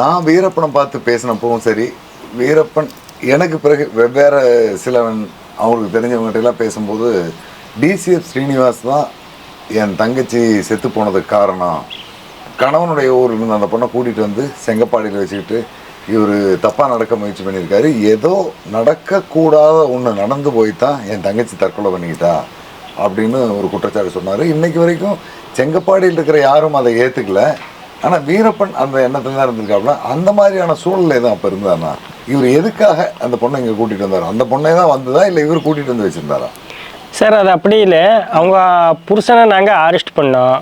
நான் வீரப்பனை பார்த்து பேசினப்பவும் சரி வீரப்பன் எனக்கு பிறகு வெவ்வேறு சிலவன் அவங்களுக்கு தெரிஞ்சவங்ககிட்டலாம் பேசும்போது டிசிஎஃப் ஸ்ரீனிவாஸ் தான் என் தங்கச்சி செத்து போனதுக்கு காரணம். கணவனுடைய ஊர் இருந்து அந்த பொண்ணை கூட்டிகிட்டு வந்து செங்கப்பாடியில் வச்சுக்கிட்டு இவர் தப்பாக நடக்க முயற்சி பண்ணியிருக்காரு. ஏதோ நடக்கக்கூடாத ஒன்று நடந்து போய் தான் என் தங்கச்சி தற்கொலை பண்ணிக்கிட்டா அப்படின்னு ஒரு குற்றச்சாட்டு சொன்னார். இன்றைக்கு வரைக்கும் செங்கப்பாடியில் இருக்கிற யாரும் அதை ஏற்றுக்கல ஆனால் வீரப்பன் அந்த எண்ணத்துல தான் இருந்திருக்காப்புல அந்த மாதிரியான சூழ்நிலை தான் அப்போ இருந்தானா இவர் எதுக்காக அந்த பொண்ணை இங்கே கூட்டிகிட்டு வந்தார்? அந்த பொண்ணை தான் வந்ததா இல்லை இவர் கூட்டிகிட்டு வந்து வச்சிருந்தாரா? சார் அது அப்படி இல்லை. அவங்க புருஷனை நாங்கள் அரெஸ்ட் பண்ணோம்.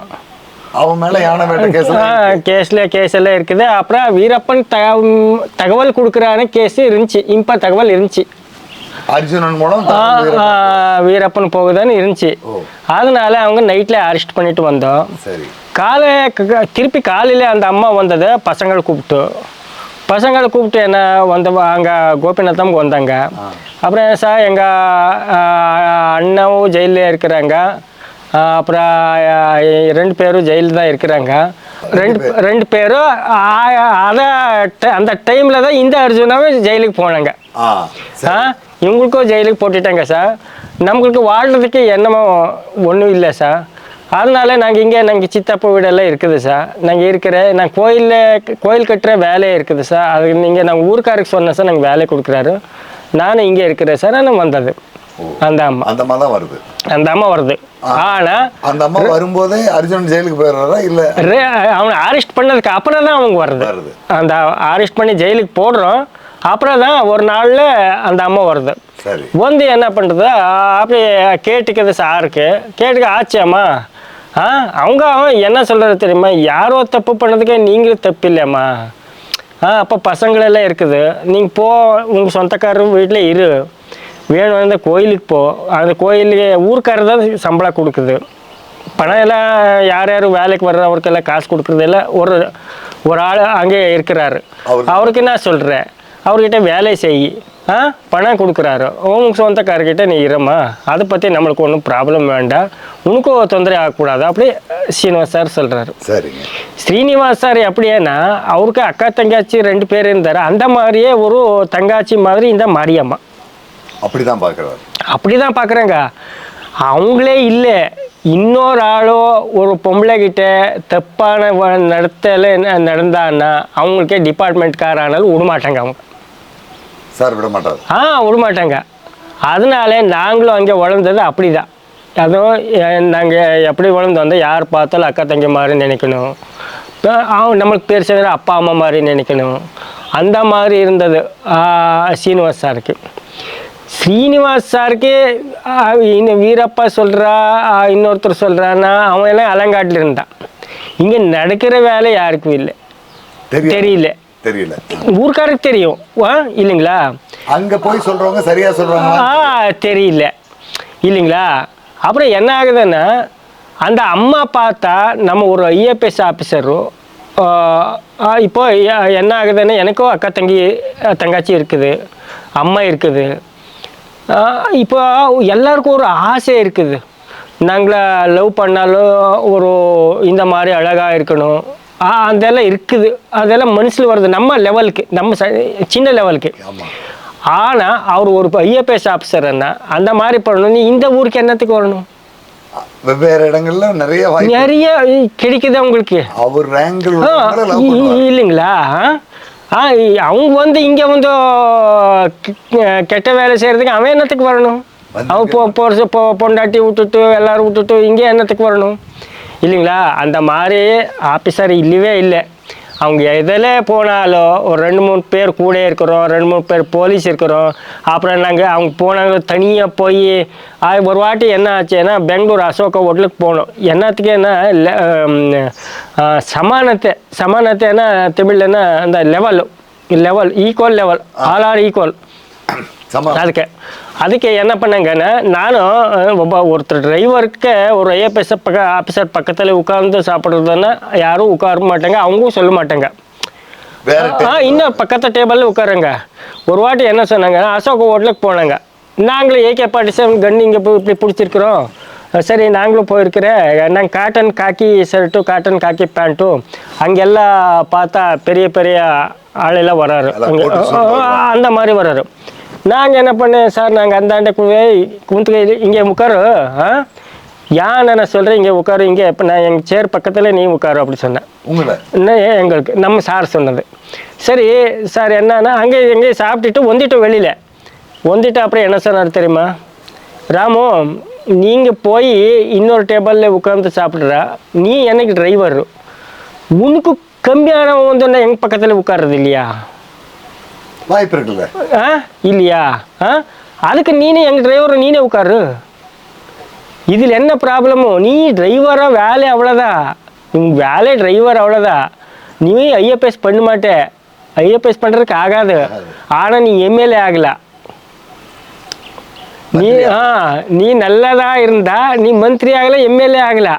அவன் மேலே யானை வேட்டை கேஸ் கேஸில் கேஸ் எல்லாம் இருக்குது. அப்புறம் வீரப்பன் தக தகவல் கொடுக்குறான கேஸ் இருந்துச்சு. இப்போ தகவல் இருந்துச்சு. அர்ஜுனன் மூலம் வீரப்பன் போகுதுன்னு இருந்துச்சு. அதனால அவங்க நைட்டில் அரெஸ்ட் பண்ணிட்டு வந்தோம். காலை திருப்பி காலையில் அந்த அம்மா வந்தது பசங்களை கூப்பிட்டு. பசங்களை கூப்பிட்டு என்ன வந்த அங்கே கோபிநாத்தம் வந்தாங்க. அப்புறம் சார் எங்கள் அண்ணாவும் ஜெயிலில் இருக்கிறாங்க. அப்புறம் ரெண்டு பேரும் ஜெயிலில் தான் இருக்கிறாங்க. ரெண்டு ரெண்டு பேரும் அதை அந்த டைமில் தான் இந்த அர்ஜுனாவே ஜெயிலுக்கு போனாங்க. இவங்களுக்கும் ஜெயிலுக்கு போட்டுட்டாங்க சார். நம்மளுக்கு வாழ்றதுக்கு என்னமோ ஒன்றும் இல்லை சார். அதனால நாங்கள் இங்கே நாங்கள் சித்தப்பா வீடெல்லாம் இருக்குது சார். நாங்கள் இருக்கிற நான் கோயிலில் கோயில் கட்டுற வேலையே இருக்குது சார். அதுக்கு நீங்கள் நாங்கள் ஊருக்காருக்கு சொன்னேன் சார் நாங்கள் வேலை கொடுக்குறாரு. நானும் இங்கே இருக்கிறேன் சார். நான் வந்தது. அந்த அம்மா. அந்த அம்மா தான் வருது. அந்த அம்மா வருது. ஆனால் அந்த அம்மா வரும்போதே அர்ஜுனன் ஜெயிலுக்கு போயிடுறாரா இல்ல? அவனை அரெஸ்ட் பண்ணதுக்கு அப்புறம் தான் அவங்க வருது. வருது. அந்த அரெஸ்ட் பண்ணி ஜெயிலுக்கு போடுறோம். அப்புறம் தான் ஒரு நாளில் அந்த அம்மா வருது. வந்து என்ன பண்ணுறது அப்படியே கேட்டுக்குது சாருக்கு. கேட்டுக்க ஆச்சாம்மா ஆ அவங்க அவன் என்ன சொல்கிறது தெரியுமா? யாரோ தப்பு பண்ணதுக்கே நீங்களும் தப்பு இல்லையாம்மா. ஆ அப்போ பசங்களெல்லாம் இருக்குது. நீங்கள் போ உங்கள் சொந்தக்காரர் வீட்டில் இரு. வேணும் அந்த கோயிலுக்கு போ. அந்த கோயிலுக்கு ஊருக்காரர் தான் சம்பளம் கொடுக்குது. பணம் எல்லாம் யார் யார் வேலைக்கு வர்றவருக்கெல்லாம் காசு கொடுக்குறதில்ல ஒரு ஒரு ஆள் அங்கே இருக்கிறாரு. அவரு- அவருக்கு என்ன சொல்கிறேன் அவர்கிட்ட வேலை செய். ஆ? பணம் கொடுக்குறாரு. உங்க சொந்தக்காரர்கிட்ட நீ இருமா. அதை பற்றி நம்மளுக்கு ஒன்றும் ப்ராப்ளம் வேண்டாம். உனக்கும் தொந்தரவு ஆகக்கூடாது. அப்படி ஸ்ரீனிவாஸ் சார் சொல்கிறாரு சரிங்க. ஸ்ரீனிவாஸ் சார் எப்படின்னா அவருக்கு அக்கா தங்காச்சி ரெண்டு பேர் இருந்தார். அந்த மாதிரியே ஒரு தங்காச்சி மாதிரி இந்த மாரியம்மா. அப்படிதான் பாக்குறாரு அப்படி தான் பார்க்குறேங்க. அவங்களே இல்லை. இன்னொரு ஆளோ ஒரு பொம்பளை கிட்ட தப்பான நடத்தல நடந்தான்னா அவங்களுக்கே டிபார்ட்மெண்ட்காரானாலும் விடமாட்டாங்க அவங்க. சார் விட மாட்டாரு. ஆ விடமாட்டாங்க. அதனால நாங்களும் அங்கே வளர்ந்தது அப்படி தான் அதுவும் நாங்கள் எப்படி வளர்ந்து வந்தோம் யார் பார்த்தாலும் அக்கா தங்கி மாதிரி நினைக்கணும். நம்மளுக்கு பேர் சேர்ந்த அப்பா அம்மா மாதிரி நினைக்கணும். அந்த மாதிரி இருந்தது சீனிவாஸ் சாருக்கு. ஸ்ரீனிவாஸ் சாருக்கு இன்னும் வீரப்பா சொல்கிறா இன்னொருத்தர் சொல்கிறான்னா அவன் எல்லாம் அலங்காட்டில் இருந்தான். இங்கே நடக்கிற வேலை யாருக்கும் இல்லை. தெரியல. தெரியல. ஊர்க்காருக்கு தெரியும். இல்லைங்களா? அங்க போய் சொல்றவங்க சரியா சொல்றாங்க ஆ தெரியல. இல்லைங்களா? அப்புறம் என்ன ஆகுதுன்னா அந்த அம்மா பார்த்தா நம்ம ஒரு ஐஏபிஎஸ் ஆஃபீஸரும் இப்போ என்ன ஆகுதுன்னா எனக்கும் அக்கா தங்கி தங்காச்சி இருக்குது. அம்மா இருக்குது. இப்போ எல்லாருக்கும் ஒரு ஆசை இருக்குது. நாங்கள லவ் பண்ணாலும் ஒரு இந்த மாதிரி அழகாக இருக்கணும். அதெல்லாம் இருக்குது. அதெல்லாம் மனசில் வருது. நம்ம லெவலுக்கு நம்ம சின்ன லெவலுக்கு ஆனால் அவர் ஒரு ஐஏபிஎஸ் ஆஃபீஸர்னா அந்த மாதிரி பண்ணணும். நீ இந்த ஊருக்கு என்னத்துக்கு வரணும்? வெவ்வேறு இடங்கள்ல நிறைய நிறைய கிடைக்குது உங்களுக்கு? அவர் இல்லைங்களா? அவங்க வந்து இங்கே வந்து கெட்ட வேலை செய்கிறதுக்கு அவன் என்னத்துக்கு வரணும்? அவன் பொண்டாட்டி விட்டுட்டு எல்லாரும் விட்டுட்டு இங்கே என்னத்துக்கு வரணும்? இல்லைங்களா? அந்த மாதிரி ஆஃபீஸர் இல்லவே இல்லை. அவங்க எதில் போனாலும் ஒரு ரெண்டு மூணு பேர் கூட இருக்கிறோம் ரெண்டு மூணு பேர் போலீஸ் இருக்கிறோம். அப்புறம் நாங்கள் அவங்க போனாங்க தனியாக போய் ஒரு வாட்டி என்ன ஆச்சுன்னா பெங்களூர் அசோகா ஹோட்டலுக்கு போனோம். என்னத்துக்கு என்ன சமானத்தை சமானத்தைன்னா தமிழ்லன்னா அந்த level level equal level all are equal அதுக்கு அதுக்கு என்ன பண்ணங்கன்னா நானும் ஒருத்தர் டிரைவருக்கு ஒரு ஐஎஃப்எஸ் பக்க ஆஃபீஸர் பக்கத்தில் உட்கார்ந்து சாப்பிட்றதுன்னா யாரும் உட்கார மாட்டாங்க அவங்களும் சொல்ல மாட்டாங்க. ஆ இன்னும் பக்கத்து டேபிளில் உட்காருங்க. ஒரு வாட்டி என்ன சொன்னாங்கன்னா அசோக ஹோட்டலுக்கு போனாங்க. நாங்களும் ஏகே பார்ட்டி செவன் கன் இங்கே போய் இப்படி பிடிச்சிருக்கிறோம். சரி நாங்களும் போயிருக்கிறேன். நாங்கள் காட்டன் காக்கி ஷர்ட்டும் காட்டன் காக்கி பேண்ட்டும் அங்கெல்லாம் பார்த்தா பெரிய பெரிய ஆளெல்லாம் வராரு. அந்த மாதிரி வராரு. நாங்கள் என்ன பண்ணேன் சார் நாங்கள் அந்தாண்ட போய் குந்துக்க இங்கே உட்காரு ஆ? ஏன் நான் சொல்கிறேன் இங்கே உட்காரு இங்கே இப்போ நான் எங்கள் சேர் பக்கத்தில் நீ உட்காரு அப்படி சொன்னேன். உங்களை? இன்னும் எங்களுக்கு நம்ம சார் சொன்னது. சரி சார் என்னன்னா அங்கே எங்கேயும் சாப்பிட்டுட்டு வந்துட்டோம் வெளியில். வந்துட்டு அப்புறம் என்ன சொன்னார் தெரியுமா? ராமு நீங்கள் போய் இன்னொரு டேபிளில் உட்காந்து சாப்பிட்றா நீ எனக்கு டிரைவர் உனக்கு கம்மியானவன் வந்து எங்கள் பக்கத்தில் உட்கார்றது இல்லையா? வாய்ப்பு இருக்குல்ல? ஆ? இல்லையா? ஆ? அதுக்கு நீனே எங்கள் டிரைவர் நீனே உட்காரு. இதில் என்ன ப்ராப்ளமோ நீ டிரைவராக வேலை அவ்வளோதான் உன் வேலை டிரைவர் அவ்வளோதான் நீ ஐஎஃப்எஸ் பண்ண மாட்டே. ஐஎஃப்எஸ் பண்ணுறதுக்கு ஆகாது. ஆனால் நீ எம்எல்ஏ ஆகல. நீ ஆ நீ நல்லதா இருந்தா நீ மந்திரி ஆகல எம்எல்ஏ ஆகல.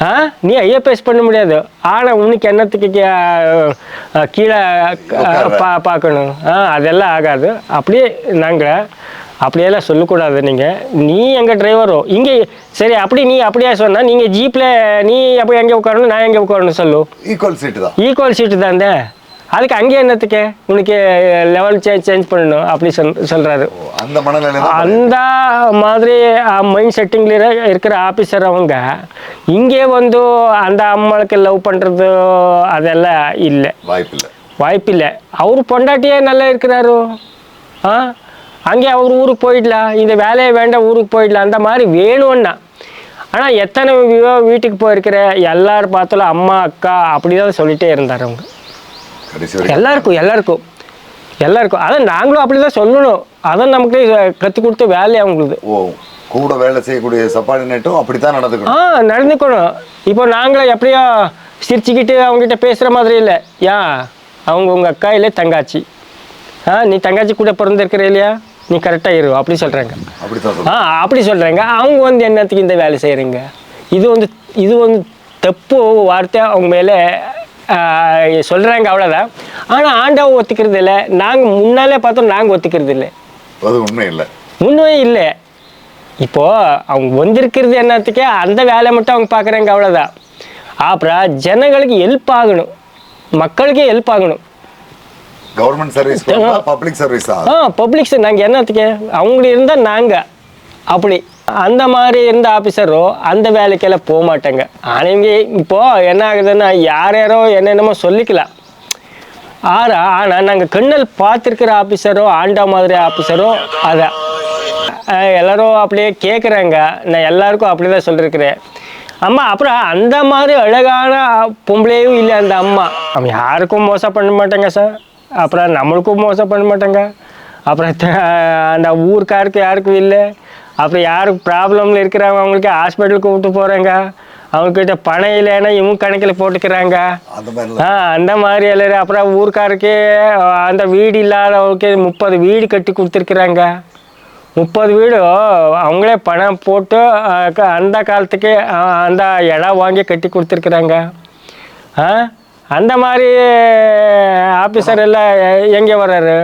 ஆ? நீ ஐஎஃப்எஸ் பண்ண முடியாது. ஆனால் உனக்கு என்னத்துக்கு கீழே. பா பார்க்கணும். ஆ அதெல்லாம் ஆகாது. அப்படியே நாங்கள் அப்படியெல்லாம் சொல்லக்கூடாது நீங்கள் நீ எங்கள் டிரைவரோ இங்கே சரி அப்படி நீ அப்படியே சொன்னால் நீங்கள் ஜீப்பில் நீ அப்போ எங்கே உட்காரணும் நான் எங்கே உட்காரணும் சொல்லு. ஈக்குவல் சீட்டு தான். ஈக்குவல் சீட்டு தானே அதுக்கு அங்கே என்னத்துக்கு? உனக்கு லெவல் சேஞ்ச் சேஞ்ச் பண்ணணும் அப்படி சொல் சொல்கிறாரு அந்த மனநிலை அந்த மாதிரி மைண்ட் செட்டிங்கில் இருக்கிற ஆஃபீஸர் அவங்க இங்கே வந்து அந்த அம்மாளுக்கு லவ் பண்ணுறது அதெல்லாம் இல்லை. வாய்ப்பு இல்லை வாய்ப்பில்லை. அவர் பொண்டாட்டியே நல்லா இருக்கிறாரு. ஆ? அங்கே அவர் ஊருக்கு போயிடலாம். இந்த வேலையை வேண்டாம் ஊருக்கு போயிடலாம். அந்த மாதிரி வேணும்னா. ஆனால் எத்தனை வீட்டுக்கு போயிருக்கிற எல்லாரும் பார்த்தாலும் அம்மா அக்கா அப்படி தான் சொல்லிட்டே இருந்தார் அவங்க. எல்லாருக்கும் எல்லாருக்கும். எல்லாருக்கும். அதான் நாங்களும் அப்படி தான் சொல்லணும். அதான் நமக்கு கற்றுக் கொடுத்த வேலை அவங்களுக்கு ஓ. கூட வேலை செய்யக்கூடிய சப்பார்டினேட்டும் அப்படித்தான் ஆ நடந்துக்கணும். நடந்துக்கணும் இப்போ நாங்களும் எப்படியோ சிரிச்சுக்கிட்டு அவங்ககிட்ட பேசுகிற மாதிரி இல்லை. ஏன் அவங்க உங்கள் அக்கா இல்லை தங்காச்சி. ஆ நீ தங்காச்சி கூட பிறந்திருக்கிற இல்லையா? நீ கரெக்டாக இரு அப்படி சொல்கிறாங்க அப்படித்தான் ஆ அப்படி சொல்கிறாங்க அவங்க வந்து என்னத்துக்கு இந்த வேலை செய்கிறீங்க இது வந்து இது வந்து தப்பு வார்த்தை அவங்க மேலே சொல்கிறாங்க அவ்வளோதான் ஆனால் ஆண்டவன் ஒத்துக்கிறது இல்லை நாங்கள் முன்னாலே பார்த்தோம் நாங்கள் ஒத்துக்கிறது இல்லை அது உண்மை இல்லை. உண்மை இல்லை. இப்போ அவங்க வந்திருக்கிறது என்னத்துக்கே அந்த வேலை மட்டும் அவங்க பார்க்குறாங்க அவ்வளோதான் அப்புறம் ஜனங்களுக்கு ஹெல்ப் ஆகணும். மக்களுக்கே ஹெல்ப் ஆகணும். கவர்மெண்ட் சர்வீஸ் பப்ளிக் சர்வீஸ் ஆ? பப்ளிக்ஸ் நாங்கள் என்னத்துக்கு? அவங்க இருந்தால் நாங்கள் அப்படி. அந்த மாதிரி இருந்த ஆஃபீஸரோ அந்த வேலைக்கெல்லாம் போக மாட்டாங்க. ஆனால் இங்கே இப்போ என்ன ஆகுதுன்னா யார் யாரோ என்னென்னமோ சொல்லிக்கலாம். ஆறா ஆனால் நாங்கள் கண்ணல் பார்த்துருக்கிற ஆஃபீஸரோ ஆண்டா மாதிரி ஆஃபீஸரோ அதான். எல்லாரும் அப்படியே கேட்குறாங்க நான் எல்லாருக்கும் அப்படி தான் சொல்லியிருக்கிறேன் அம்மா அப்புறம் அந்த மாதிரி அழகான பொம்பளையும் இல்லை அந்த அம்மா. அவன் யாருக்கும் மோசம் பண்ண மாட்டாங்க சார் அப்புறம் நம்மளுக்கும் மோசம் பண்ண மாட்டாங்க. அப்புறம் அந்த ஊருக்காருக்கு யாருக்கும் இல்லை. அப்புறம் யாருக்கு ப்ராப்ளமில் இருக்கிறவங்க அவங்களுக்கு ஹாஸ்பிட்டலுக்கு விட்டு போகிறாங்க அவங்கக்கிட்ட பணம் இல்லைன்னா இவங்க கணக்கில் போட்டுக்கிறாங்க. ஆ அந்த மாதிரி எல்லாரும் அப்புறம் ஊருக்காருக்கு அந்த வீடு இல்லாதவங்களுக்கு முப்பது வீடு கட்டி கொடுத்துருக்குறாங்க. முப்பது வீடு. அவங்களே பணம் போட்டு அந்த காலத்துக்கு அந்த இடம் வாங்கி கட்டி கொடுத்துருக்குறாங்க. ஆ? அந்த மாதிரி ஆஃபீஸர் எல்லாம் எங்கே வர்றாரு.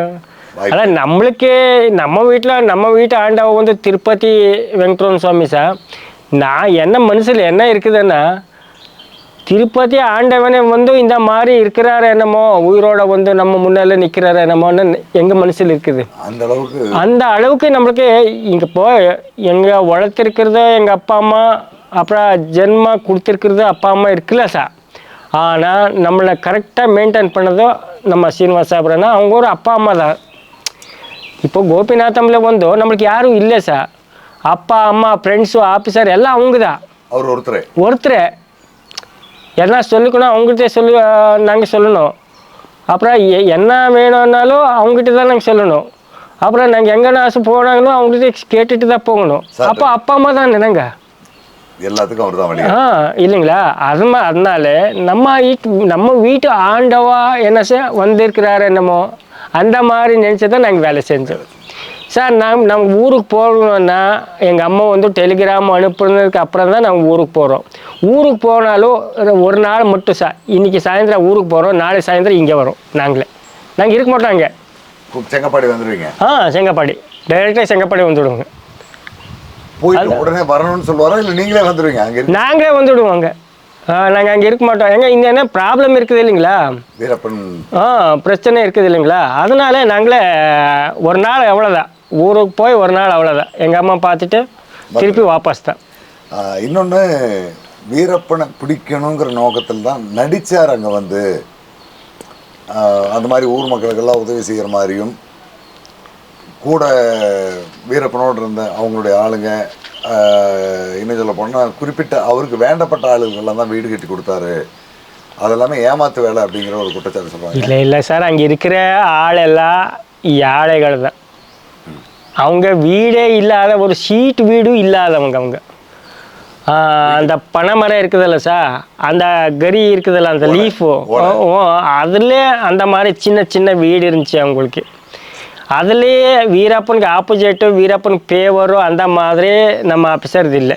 அதான் நம்மளுக்கே நம்ம வீட்டில் நம்ம வீட்டு ஆண்டவ வந்து திருப்பதி வெங்கட்ரமண சுவாமி சார். நான் என்ன மனசில் என்ன இருக்குதுன்னா திருப்பதி ஆண்டவனே வந்து இந்த மாதிரி இருக்கிறாரு என்னமோ உயிரோட வந்து நம்ம முன்னால நிற்கிறாரு என்னமோன்னு எங்கள் மனசில் இருக்குது. அந்த அளவுக்கு அந்த அளவுக்கு நம்மளுக்கு இங்கே போ எங்கள் வளர்த்துருக்கிறது எங்கள் அப்பா அம்மா அப்புறம் ஜென்மா கொடுத்துருக்கிறது அப்பா அம்மா இருக்குல்ல சார் ஆனால் நம்மளை கரெக்டாக மெயின்டைன் பண்ணதோ நம்ம சீனிவாச அப்புறம்னா அவங்க ஒரு அப்பா அம்மா தான். இப்போ கோபிநாத்தமில் வந்து நம்மளுக்கு யாரும் இல்லை சார் அப்பா அம்மா ஃப்ரெண்ட்ஸு ஆஃபீஸர் எல்லாம் அவங்க தான். அவர் ஒருத்தரே. ஒருத்தர். என்ன சொல்லிக்கணும் அவங்ககிட்ட சொல்லி நாங்கள் சொல்லணும். அப்புறம் என்ன வேணும்னாலும் அவங்ககிட்ட தான் நாங்கள் சொல்லணும். அப்புறம் நாங்கள் எங்கன்னா போனாங்களும் அவங்ககிட்ட கேட்டுட்டு தான் போகணும். அப்போ அப்பா அம்மா தான் நினைங்க எல்லாத்துக்கும் அவர் தான் ஆ இல்லைங்களா? அது அதனால நம்ம வீட்டு நம்ம வீட்டு ஆண்டவா என்ன சார் வந்திருக்கிறாரு என்னமோ அந்த மாதிரி நினச்சி தான் நாங்கள் வேலை செஞ்சோம். சார் நாம் நம்ம ஊருக்கு போகணுன்னா எங்கள் அம்மா வந்து டெலிகிராம் அனுப்புனதுக்கு அப்புறம் தான் நாங்கள் ஊருக்கு போகிறோம் ஊருக்கு போனாலும் ஒரு- நாள் மட்டும் சார் இன்றைக்கி சாயந்தரம் ஊருக்கு போகிறோம் நாளை சாயந்தரம் இங்கே வரோம் நாங்களே. நாங்கள் இருக்க மாட்டோம் அங்கே. செங்கப்பாடி வந்துடுவீங்க ஆ செங்கப்பாடி. டைரெக்டாக செங்கப்பாடி வந்துவிடுவோங்க போயிட்டு உடனே வரணும்னு சொல்லுவாரா இல்லை நீங்களே வந்துடுவீங்க அங்கே நாங்களே வந்துவிடுவோம் அங்கே. நாங்கள் அங்கே இருக்க மாட்டோம். எங்க இங்கே என்ன ப்ராப்ளம் இருக்குது இல்லைங்களா? வீரப்பன். ஆ பிரச்சனை இருக்குது இல்லைங்களா? அதனால நாங்களே ஒரு நாள் அவ்வளோதான் ஊருக்கு போய் ஒரு நாள் அவ்வளோதான் எங்கள் அம்மா பார்த்துட்டு திருப்பி வாபஸ் தான். ஆஹ் இன்னொன்னு வீரப்பனை பிடிக்கணுங்கிற நோக்கத்தில் தான் நடிச்சார் அங்கே வந்து. அந்த மாதிரி ஊர் மக்களுக்கெல்லாம் உதவி செய்கிற மாதிரியும் கூட வீரப்பனோடு இருந்த அவங்களுடைய ஆளுங்க இன்னும் சொல்ல போனால் குறிப்பிட்ட அவருக்கு வேண்டப்பட்ட ஆளுங்கள்லாம் தான் வீடு கட்டி கொடுத்தாரு. அதெல்லாமே ஏமாத்து வேலை அப்படிங்கிற ஒரு குற்றச்சாட்டு சொல்கிறாங்க இல்லை இல்லை சார் அங்கே இருக்கிற ஆளெல்லாம் ஏழைகள் தான் அவங்க வீடே இல்லாத ஒரு சீட் வீடும் இல்லாதவங்க அவங்க. அந்த பனைமரம் இருக்குதுல்ல சார் அந்த கறி இருக்குதுல்ல அந்த லீஃபு அதுலேயே அந்த மாதிரி சின்ன சின்ன வீடு இருந்துச்சு அவங்களுக்கு. அதுலேயே வீரப்பனுக்கு ஆப்போசிட்டு வீரப்பனுக்கு பேவரும் அந்த மாதிரி நம்ம ஆஃபீஸர் இல்லை.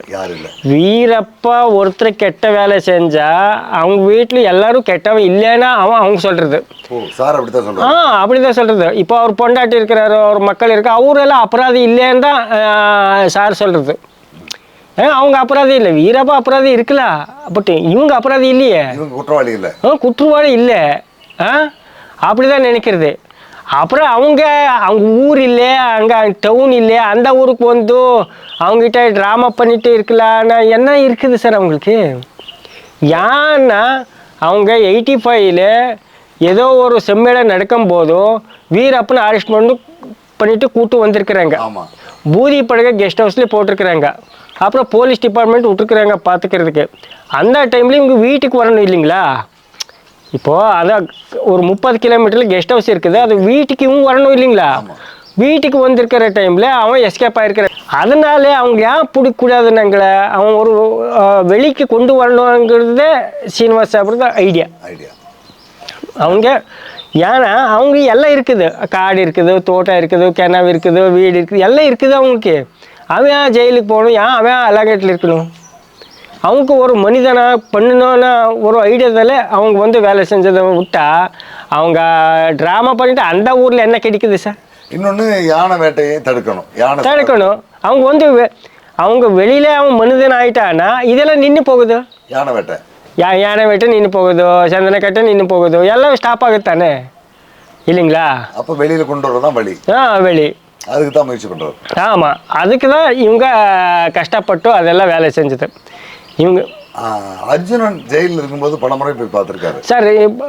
வீரப்பா ஒருத்தர் கெட்ட வேலை செஞ்சா அவங்க வீட்டில் எல்லாரும் கெட்டவன் இல்லைன்னா அவன் அவங்க சொல்றது. ஆ அப்படிதான் சொல்றது. இப்போ அவர் பொண்டாட்டி இருக்கிறாரு ஒரு மக்கள் இருக்கு அவரெல்லாம் அபராதி இல்லைன்னு தான் சார் சொல்றது. அவங்க அபராதி இல்லை. வீரப்பா அபராதி இருக்குல்ல? பட் இவங்க அபராதி இல்லையே? குற்றவாளி இல்லை. ஆ, குற்றவாளி இல்லை. ஆ அப்படிதான் நினைக்கிறது. அப்புறம் அவங்க அவங்க ஊர் இல்லை அங்கே டவுன் இல்லை அந்த ஊருக்கு வந்து அவங்ககிட்ட ட்ராமா பண்ணிட்டு இருக்கலான்னு என்ன இருக்குது சார் அவங்களுக்கு? ஏன்னா அவங்க எயிட்டி ஃபைவ்ல ஏதோ ஒரு செம்மேளம் நடக்கும் போதும் வீரப்பன் அரெஸ்ட் பண்ணி பண்ணிட்டு கூட்டு வந்திருக்கிறாங்க. பூதி படகை கெஸ்ட் ஹவுஸ்லேயே போட்டிருக்கிறாங்க. அப்புறம் போலீஸ் டிபார்ட்மெண்ட் விட்டுருக்குறாங்க பார்த்துக்கிறதுக்கு அந்த டைம்ல இவங்க வீட்டுக்கு வரணும் இல்லைங்களா? இப்போது அதான் ஒரு முப்பது கிலோமீட்டரில் கெஸ்ட் ஹவுஸ் இருக்குது. அது வீட்டுக்கு இவங்க வரணும் இல்லைங்களா? வீட்டுக்கு வந்திருக்கிற டைமில் அவன் எஸ்கேப் ஆயிருக்கிற அதனாலே அவங்க ஏன் பிடிக்கக்கூடாதுன்னாங்களே அவன் ஒரு வெளிக்கு கொண்டு வரணுங்கிறதே சீனிவாஸ் சாப்பிட்றது ஐடியா ஐடியா அவங்க ஏன்னா அவங்க எல்லாம் இருக்குது. காடு இருக்குது தோட்டம் இருக்குது கிணறு இருக்குது வீடு இருக்குது எல்லாம் இருக்குது அவங்களுக்கு. அவன் ஏன் ஜெயிலுக்கு போகணும்? ஏன் அவன் அலகேட்டில் இருக்கணும்? அவங்க ஒரு மனிதனா பண்ணணும்னு ஒரு ஐடியாவில் அவங்க வந்து வேலை செஞ்சதை விட்டா அவங்க ட்ராமா பண்ணிட்டு அந்த ஊரில் என்ன கிடைக்குது சார் இன்னொன்று யானை வேட்டையை தடுக்கணும். யானை தடுக்கணும். அவங்க வந்து அவங்க வெளியில அவன் மனிதன் ஆயிட்டானா இதெல்லாம் நின்று போகுது? யானை வேட்டை. யா யானை வெட்டு நின்று போகுதோ? சந்தன கட்டு நின்று போகுதோ? எல்லாம் ஸ்டாப் ஆகுத்தானே இல்லைங்களா? அப்போ வெளியில் கொண்டு வரதான் தான் வழி. ஆ வெளி. அதுக்கு தான் முயற்சி பண்ணுறாரு ஆமாம் அதுக்கு தான் இவங்க கஷ்டப்பட்டு அதெல்லாம் வேலை செஞ்சது. இவங்க அர்ஜுனன் ஜெயிலில் இருக்கும்போது பல முறை போய் பார்த்துருக்காரு. சார்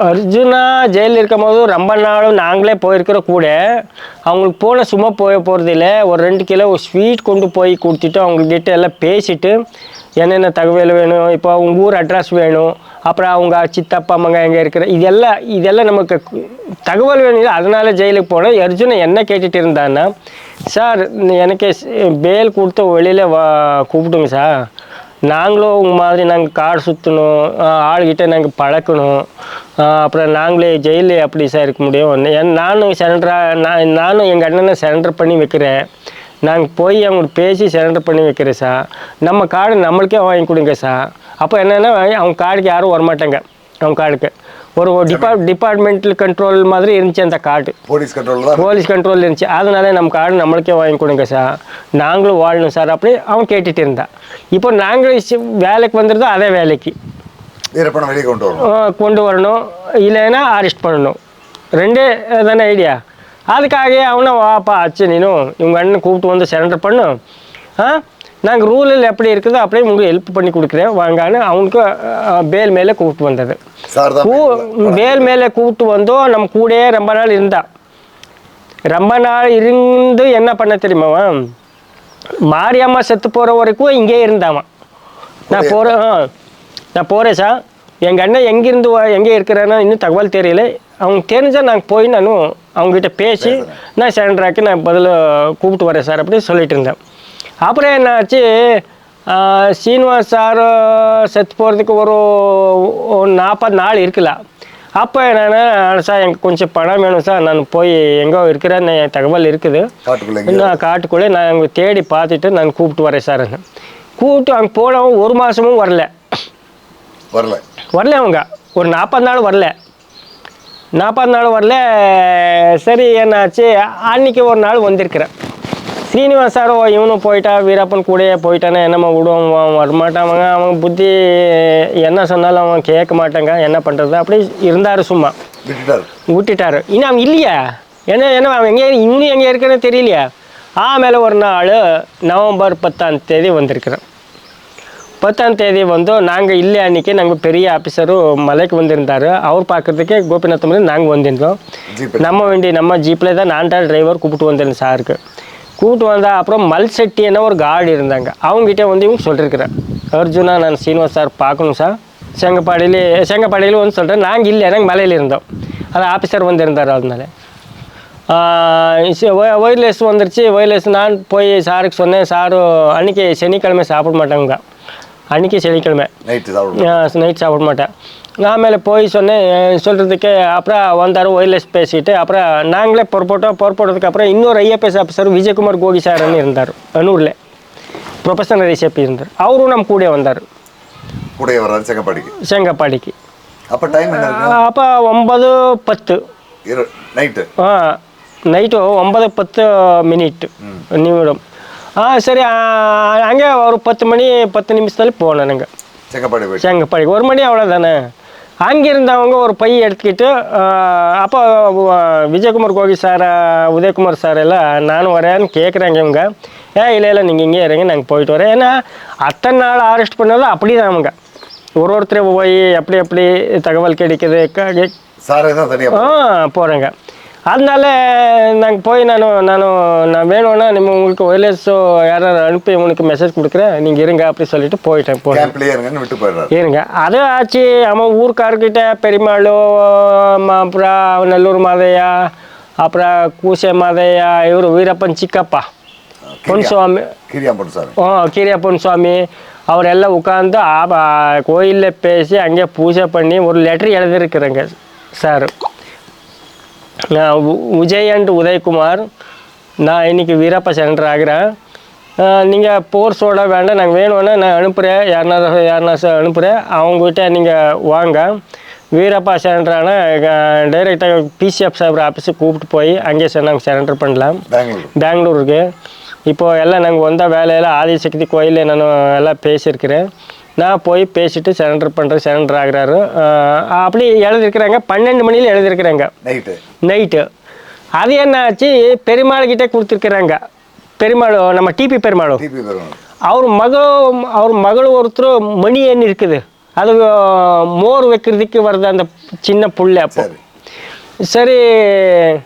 அர்ஜுனா ஜெயிலில் இருக்கும் போது ரொம்ப நாளும் நாங்களே போயிருக்கிற கூட அவங்களுக்கு போன சும்மா போய் போகிறது இல்லை. ஒரு ரெண்டு கிலோ ஸ்வீட் கொண்டு போய் கொடுத்துட்டு அவங்கக்கிட்ட எல்லாம் பேசிட்டு என்னென்ன தகவல் வேணும் இப்போ அவங்க ஊர் அட்ரஸ் வேணும் அப்புறம் அவங்க சித்தப்பா அம்மாங்க எங்கே இருக்கிற இதெல்லாம் இதெல்லாம் நமக்கு தகவல் வேணும் அதனால் ஜெயிலுக்கு போனேன். அர்ஜுனை என்ன கேட்டுட்டு இருந்தான்னா சார் எனக்கு பேல் கொடுத்து வெளியில் வா கூப்பிடுங்க சார். நாங்களும் உங்கள் மாதிரி நாங்கள் காடு சுற்றணும் ஆள்கிட்ட நாங்கள் பழக்கணும். அப்புறம் நாங்களே ஜெயிலில் எப்படி சார் இருக்க முடியும். ஏன் நானும் சென்டராக நான் நானும் எங்கள் அண்ணனை சரண்டர் பண்ணி வைக்கிறேன். நாங்கள் போய் அவங்களுக்கு பேசி சரண்டர் பண்ணி வைக்கிறேன் சார் நம்ம காடு நம்மளுக்கே வாங்கி கொடுங்க சார் அப்போ என்னென்னா அவங்க காடுக்கு யாரும் வரமாட்டாங்க. அவங்க காடுக்கு ஒரு டிபார்ட் டிபார்ட்மெண்டல் கண்ட்ரோல் மாதிரி இருந்துச்சு அந்த காடு போலீஸ் கண்ட்ரோலில் தான். போலீஸ் கண்ட்ரோல் இருந்துச்சு. அதனால நம்ம காடு நம்மளுக்கே வாங்கி கொடுங்க சார் நாங்களும் வாழணும் சார் அப்படி அவன் கேட்டுட்டு இருந்தான் இப்போ நாங்களும் வேலைக்கு வந்துருந்தோம் அதே வேலைக்கு. வீரப்பனை வெளியே கொண்டு வரணும். அஹ் கொண்டு வரணும். இல்லைன்னா அரெஸ்ட் பண்ணணும். ரெண்டே தானே ஐடியா அதுக்காக அவனை வாப்பா ஆச்சு நீனும் இவங்க அண்ணன் கூப்பிட்டு வந்து சரண்டர் பண்ணு. ஆ? நாங்கள் ரூலில் எப்படி இருக்குதோ அப்படியே உங்களுக்கு ஹெல்ப் பண்ணி கொடுக்குறேன் வாங்கான்னு அவனுக்கு பேல் மேலே கூப்பிட்டு வந்தது. வேல் மேலே கூப்பிட்டு வந்தோம் நம்ம கூடயே ரொம்ப நாள் இருந்தா. ரொம்ப நாள் இருந்து என்ன பண்ண தெரியுமாவா மாரியம்மா செத்து போகிற வரைக்கும் இங்கே இருந்தாவான் நான் போகிறேன் நான் போகிறேன் சார் எங்கள் அண்ணன் எங்கேருந்து வா- எங்கே இருக்கிறேன்னா இன்னும் தகவல் தெரியல. அவங்க தெரிஞ்சால் நாங்கள் போய் நானும் அவங்ககிட்ட பேசி நான் சரண்டராக்கி நான் பதில் கூப்பிட்டு வரேன் சார் அப்படின்னு சொல்லிட்டு இருந்தேன். அப்புறம் என்னாச்சு? சீனிவாஸ் சார் செத்து போகிறதுக்கு ஒரு நாற்பது நாள் இருக்கல அப்போ என்னென்னா சார் எனக்கு கொஞ்சம் பணம் வேணும் சார். நான் போய் எங்கோ இருக்கிறேன்னு என் தகவல் இருக்குது. நான் காட்டுக்குள்ளே நான் அங்கே தேடி பார்த்துட்டு நான் கூப்பிட்டு வரேன் சார் கூப்பிட்டு அங்கே போனவன் ஒரு மாதமும் வரல. வரல. வரல அவங்க. ஒரு நாற்பது நாள் வரல. நாற்பது நாள் வரல சரி என்னாச்சு? அன்னைக்கு ஒரு நாள் வந்திருக்கிறேன். ஸ்ரீனிவாஸ் சார் ஓ இவனும் போயிட்டா வீரப்பன் கூடயே போயிட்டானே என்னம்மா விடுவான் அவன் வரமாட்டாங்க அவன் புத்தி என்ன சொன்னாலும் அவன் கேட்க மாட்டாங்க என்ன பண்ணுறது அப்படி இருந்தார் சும்மா. விட்டுட்டாரு. இன்னும் அவன் இல்லையா? என்ன என்ன அவன் எங்கே இன்னும் எங்கே இருக்குன்னு தெரியலையா? ஆಮೇಲೆ ஒரு நாள் நவம்பர் பத்தாம் தேதி வந்திருக்கிறேன். பத்தாம் தேதி வந்து நாங்கள் இல்லை அன்றைக்கி நாங்கள் பெரிய ஆஃபீஸரு மலைக்கு வந்திருந்தார். அவர் பார்க்குறதுக்கே கோபிநாத் நாங்கள் வந்திருந்தோம். நம்ம வண்டி நம்ம ஜீப்பில் தான் நான் தான் டிரைவர் கூப்பிட்டு வந்தேன் சாருக்கு கூப்பிட்டு வந்தா அப்புறம் மல் செட்டின்னு ஒரு கார்டு இருந்தாங்க. அவங்ககிட்ட வந்து இவங்க சொல்லியிருக்கிறேன் அர்ஜுனா நான் சீனிவாஸ் சார் பார்க்கணும் சார் செங்கப்பாடியிலே செங்கப்பாடியில் வந்து சொல்கிறேன் நாங்கள் இல்லை நாங்கள் மலையில் இருந்தோம். அது ஆஃபீஸர் வந்திருந்தார் அதனால. ஒயர்லெஸ் வந்துருச்சு. ஒயர்லெஸ் நான் போய் சாருக்கு சொன்னேன். சாரு அன்றைக்கி சனிக்கிழமை சாப்பிட மாட்டாங்க. அன்றைக்கி சனிக்கிழமை. நைட் சாப்பிட மாட்டேன். நான் மேலே போய் சொன்னேன் சொல்கிறதுக்கு அப்புறம் வந்தார் ஒயர்லெஸ் பேசிட்டு அப்புறம் நாங்களே புறப்பட்டோம். புறப்பட்டதுக்கு அப்புறம் இன்னொரு ஐஎஃப்எஸ் ஆஃபீஸர் விஜயகுமார் கோகி சார்னு இருந்தார் அன்னூரில் ப்ரொஃபஷனல் ரிசெப்ட் இருந்தார். அவரும் நம்ம கூட வந்தார். கூடயே வர்றாரு செங்கப்பாடிக்கு. செங்கப்பாடிக்கு. அப்போ டைம் அப்போ ஒன்பது பத்து. நைட்டு ஆ நைட்டு ஒன்பது பத்து மினிட் நிமிடம். ஆ சரி அங்கே ஒரு பத்து மணி பத்து நிமிஷத்தில் போனேன் நாங்கள் செங்கப்பாடி செங்கப்பாடி ஒரு மணி அவ்வளோதானே அங்கே இருந்தவங்க ஒரு பை எடுத்துக்கிட்டு அப்போ விஜயகுமார் கோகி சார் உதயகுமார் சார் எல்லாம் நானும் வரேன்னு கேட்குறாங்க இவங்க. ஏ இல்லை இல்லை நீங்கள் இங்கே இருங்க நாங்கள் போயிட்டு வரேன். ஏன்னா அத்தனை நாள் அரெஸ்ட் பண்ணதும் அப்படி தான் அவங்க. ஒரு ஒருத்தர் போய் எப்படி எப்படி தகவல் கிடைக்குது ஆ போகிறேங்க அதனால நாங்கள் போய் நான் நானும் நான் வேணும்னா நம்ம உங்களுக்கு ஒயர்லெஸ் யாராவது அனுப்பி உனக்கு மெசேஜ் கொடுக்குறேன். நீங்கள் இருங்க அப்படி சொல்லிட்டு போயிட்டேன் இருங்கன்னு விட்டு போயிடுறாரு. இருங்க. அது ஆச்சு. அவன் ஊருக்காரர்கிட்ட பெருமாள் அப்புறம் நல்லூர் மாதையா அப்புறம் கூசை மாதையா இவர் வீரப்பன் சிக்கப்பா. பொன்சுவாமி. கிரியாம்பட்டு சாமி ஓ கீரியா பொன்சுவாமி. அவரெல்லாம் உட்காந்து கோயிலில் பேசி அங்கே பூஜை பண்ணி ஒரு லெட்டர் எழுதியிருக்கிறேங்க சார். நான் விஜய் அண்ட் உதயகுமார் நான் இன்னைக்கு வீரப்ப சென்டர் ஆகிறேன். நீங்கள் போர்ஸோட வேண்டாம் நாங்கள் வேணும்னா நான் அனுப்புகிறேன் யாருனா யாருனா அனுப்புகிறேன் அவங்ககிட்ட நீங்கள் வாங்க. வீரப்பா சென்டரான டைரெக்டாக பிசிஎஃப் சார் ஆஃபீஸுக்கு கூப்பிட்டு போய் அங்கே சார் நாங்கள் சரண்டர் பண்ணலாம். பெங்களூர். பெங்களூருக்கு. இப்போ எல்லாம் நாங்கள் வந்த வேலையில் ஆதிசக்தி கோயிலில் நான் எல்லாம் பேசியிருக்கிறேன். நான் போய் பேசிட்டு சரண்டர் பண்ணுறேன் சரண்டர் ஆகுறாரு. அப்படி எழுதியிருக்கிறாங்க. பன்னெண்டு மணியில் எழுதியிருக்கிறாங்க. நைட்டு நைட்டு அது என்ன ஆச்சு பெருமாள் கிட்டே கொடுத்துருக்குறாங்க. பெருமாள் நம்ம டிபி பெருமாள். டிபி வருவாங்க அவர் மக அவர் மகள் ஒருத்தர் மணி எண் இருக்குது. அது மோர் வைக்கிறதுக்கு வருது அந்த சின்ன புள்ள அப்போ. சரி.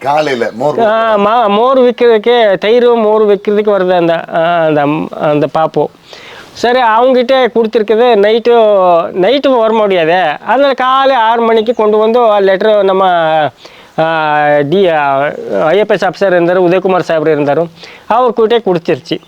காலையில் மோர் ஆ, மா மோர் விற்கிறதுக்கு தயிர் மோர் விற்கிறதுக்கு வருது அந்த அந்த அந்த பாப்போம் சரி அவங்ககிட்ட கொடுத்துருக்குது. நைட்டு நைட்டு வர முடியாது. அதனால் காலை ஆறு மணிக்கு கொண்டு வந்து லெட்ரு நம்ம டி ஐஎஃப்எஸ் ஆஃபீஸர் இருந்தார் உதயகுமார் சாஹிப் இருந்தார். அவர்கிட்டே கொடுத்துருச்சு.